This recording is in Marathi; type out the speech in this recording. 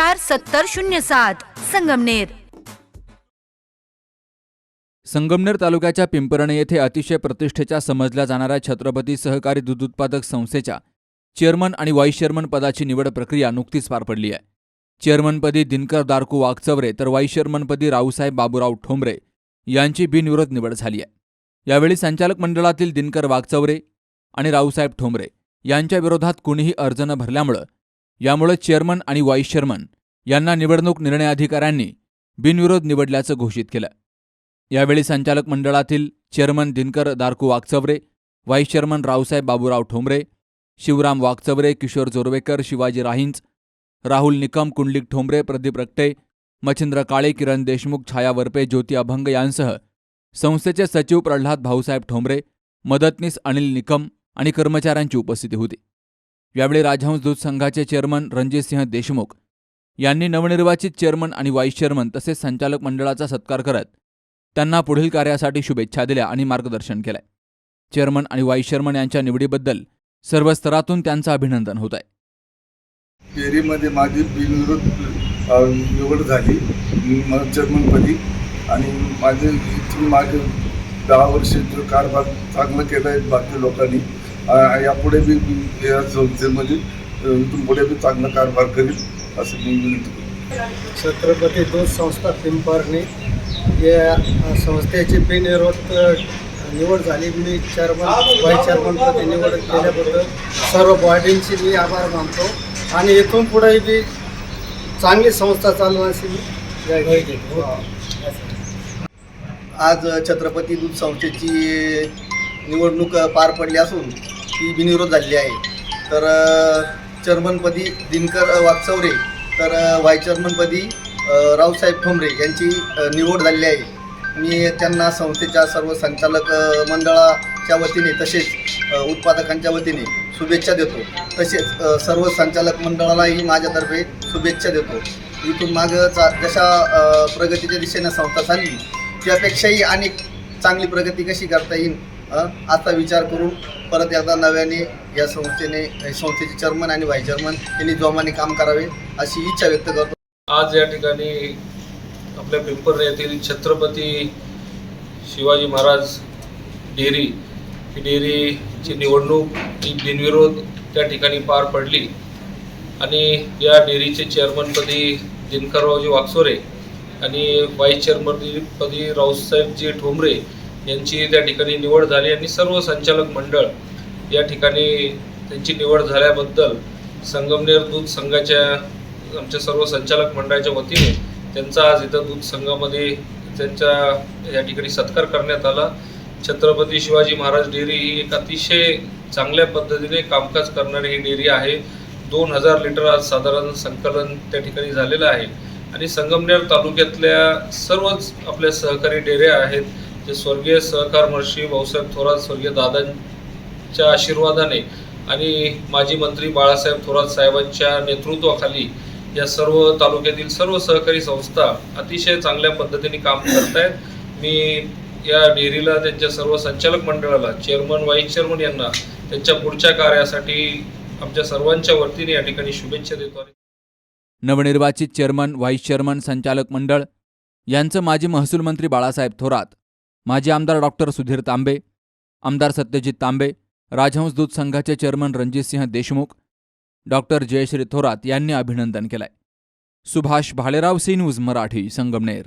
चार सत्तर शून्य सात संगमनेर. संगमनेर तालुक्याच्या पिंपरणे येथे अतिशय प्रतिष्ठेच्या समजल्या जाणाऱ्या छत्रपती सहकारी दूध उत्पादक संस्थेच्या चेअरमन आणि वाईस चेअरमन पदाची निवड प्रक्रिया नुकतीच पार पडली आहे. चेअरमनपदी दिनकर दारकू वाघचवरे तर वाईस चेअरमनपदी रावसाहेब बाबूराव ठोंबरे यांची बिनविरोध निवड झाली आहे. यावेळी संचालक मंडळातील दिनकर वाघचवरे आणि रावसाहेब ठोंबरे यांच्या विरोधात कुणीही अर्ज न भरल्यामुळं यामुळे चेअरमन आणि व्हाईस चेअरमन यांना निवडणूक निर्णय अधिकाऱ्यांनी बिनविरोध निवडल्याचं घोषित केलं. यावेळी संचालक मंडळातील chairman Dinkar Darku Wakchaware vice chairman Raosaheb Baburao Thombare Shivram Wakchaware Kishor Jorvekar Shivaji Rahinj Rahul Nikam Kundalik Thombare Pradeep Rakte Machhindra Kale Kiran Deshmukh Chhaya Varpe Jyoti Abhang यांसह संस्थेचे सचिव प्रल्हाद भाऊसाहेब ठोंबरे मदतनीस अनिल निकम आणि कर्मचाऱ्यांची उपस्थिती होती. यावेळी राजहंस दूध संघाचे चेअरमन रणजितसिंह देशमुख यांनी नवनिर्वाचित चेअरमन आणि व्हाईस चेअरमन तसेच संचालक मंडळाचा सत्कार करत त्यांना पुढील कार्यासाठी शुभेच्छा दिल्या आणि मार्गदर्शन केलंय. चेअरमन आणि व्हाईस चेअरमन यांच्या निवडीबद्दल सर्व स्तरातून त्यांचं अभिनंदन होत आहे फेरीमध्ये माझी बिनविरोध निवड झाली. चेअरमनपदी आणि माझे इथून मागे दहा वर्षाचं कारभार चांगलं केला आहे बाकी लोकांनी. यापुढे मी या संस्थेमध्ये इथून पुढे बी चांगला कारभार करील असं मी विनंती करतो. छत्रपती दूध संस्था पिंपरणे या संस्थेची बिनविरोध निवड झाली. मी चेअरमन व्हाईस चेअरमनपदी निवड केल्याबद्दल सर्व बॉडींची मी आभार मानतो. आणि इथून पुढे बी चांगली संस्था चालवण्याची मी आज छत्रपती दूध संस्थेची निवडणूक पार पडली असून ती बिनविरोध झालेली आहे. तर चेअरमनपदी दिनकर वागचौरे तर अ, व्हाईस चेअरमनपदी रावसाहेब ठोंबरे यांची निवड झालेली आहे. मी त्यांना संस्थेच्या सर्व संचालक मंडळाच्या वतीने तसेच उत्पादकांच्या वतीने शुभेच्छा देतो. तसेच सर्व संचालक मंडळालाही माझ्यातर्फे शुभेच्छा देतो. इथून मागं चा जशा प्रगतीच्या दिशेनं संस्था चालली त्यापेक्षाही अनेक चांगली प्रगती कशी करता येईल आता विचार करून परत एकदा नव्याने या संस्थेने संस्थेचे चेअरमन आणि व्हाईस चेअरमन यांनी जोमाने काम करावे अशी इच्छा व्यक्त करतो. आज या ठिकाणी आपल्या पिंपर्ण येथील छत्रपती शिवाजी महाराज डेअरी ही डेअरीची निवडणूक ही बिनविरोध त्या ठिकाणी पार पडली. आणि या डेअरीचे चेअरमनपदी दिनकररावजी वाकसोरे आणि व्हाईस चेअरमनपदी रावसाहेबजी ठोंबरे यांची त्या ठिकाणी निवड झाली आणि सर्व संचालक मंडळ या ठिकाणी त्यांची निवड झाल्याबद्दल संगमनेर दूध संघाच्या आमच्या सर्व संचालक मंडळाच्या वतीने त्यांचा आज इथं दूध संघामध्ये त्यांच्या या ठिकाणी सत्कार करण्यात आला. छत्रपती शिवाजी महाराज डेअरी ही एक अतिशय चांगल्या पद्धतीने कामकाज करणारी ही डेअरी आहे. दोन हजार लिटर आज साधारण संकलन त्या ठिकाणी झालेलं आहे. आणि संगमनेर तालुक्यातल्या सर्वच आपल्या सहकारी डेअऱ्या आहेत. जे स्वर्गीय सहकार महर्षी भाऊसाहेब थोरात स्वर्गीय दादांच्या आशीर्वादाने आणि माजी मंत्री बाळासाहेब थोरात साहेबांच्या नेतृत्वाखाली या सर्व तालुक्यातील सर्व सहकारी संस्था अतिशय चांगल्या पद्धतीने काम करत आहेत मी या डेअरीला त्यांच्या सर्व संचालक मंडळाला चेअरमन व्हाईस चेअरमन यांना त्यांच्या पुढच्या कार्यासाठी आमच्या सर्वांच्या वतीने या ठिकाणी शुभेच्छा देतो आणि नवनिर्वाचित चेअरमन व्हाईस चेअरमन संचालक मंडळ यांचं माजी महसूल मंत्री बाळासाहेब थोरात माजी आमदार डॉक्टर सुधीर तांबे आमदार सत्यजित तांबे राजहंस दूध संघाचे चेअरमन रणजितसिंह देशमुख डॉक्टर जयश्री थोरात यांनी अभिनंदन केलंय. Subhash Bhalerao C news Marathi Sangamner.